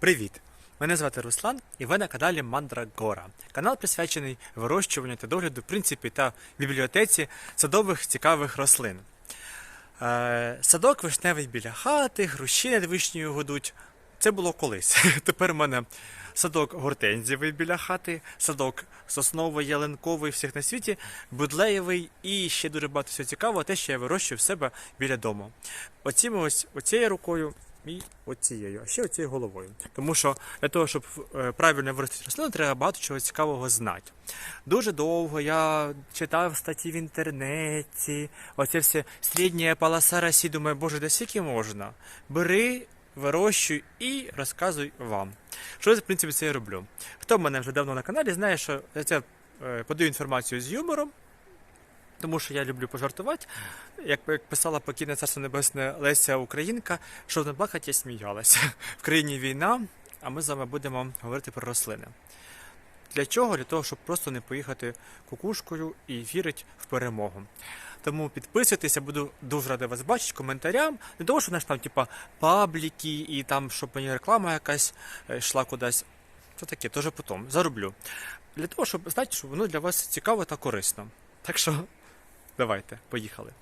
Привіт! Мене звати Руслан і ви на каналі Мандрагора. Канал присвячений вирощуванню та догляду, принципі, та бібліотеці садових цікавих рослин. Е, садок вишневий біля хати, груші над вишнею годуть. Це було колись. Тепер у мене садок гортензівий біля хати, садок сосновий, ялинковий, всіх на світі, будлеєвий і ще дуже багато всього цікавого, те, що я вирощую в себе біля дому. Оціми ось оцією рукою і оцією, а ще оцією головою. Тому що для того, щоб е, правильно виростити рослину, треба багато чого цікавого знати. Дуже довго я читав статті в інтернеті, оце все середня полоса Росі, думаю, боже, де скільки можна? Бери, вирощуй і розказуй вам. Що я, в принципі, це і роблю. Хто мене вже давно на каналі, знає, що я е, подаю інформацію з юмором, тому що я люблю пожартувати. Як, писала покійне царство небесне Леся Українка, що не плакать, я сміялася. В країні війна, а ми з вами будемо говорити про рослини. Для чого? Для того, щоб просто не поїхати кукушкою і вірити в перемогу. Тому підписуйтеся, буду дуже радий вас бачити коментарям. Не того, що наш там, типа, пабліки і там, щоб мені реклама якась е, йшла кудись. Це таке, теж потім зароблю. Для того, щоб знати, що воно для вас цікаво та корисно. Так що давайте, поїхали.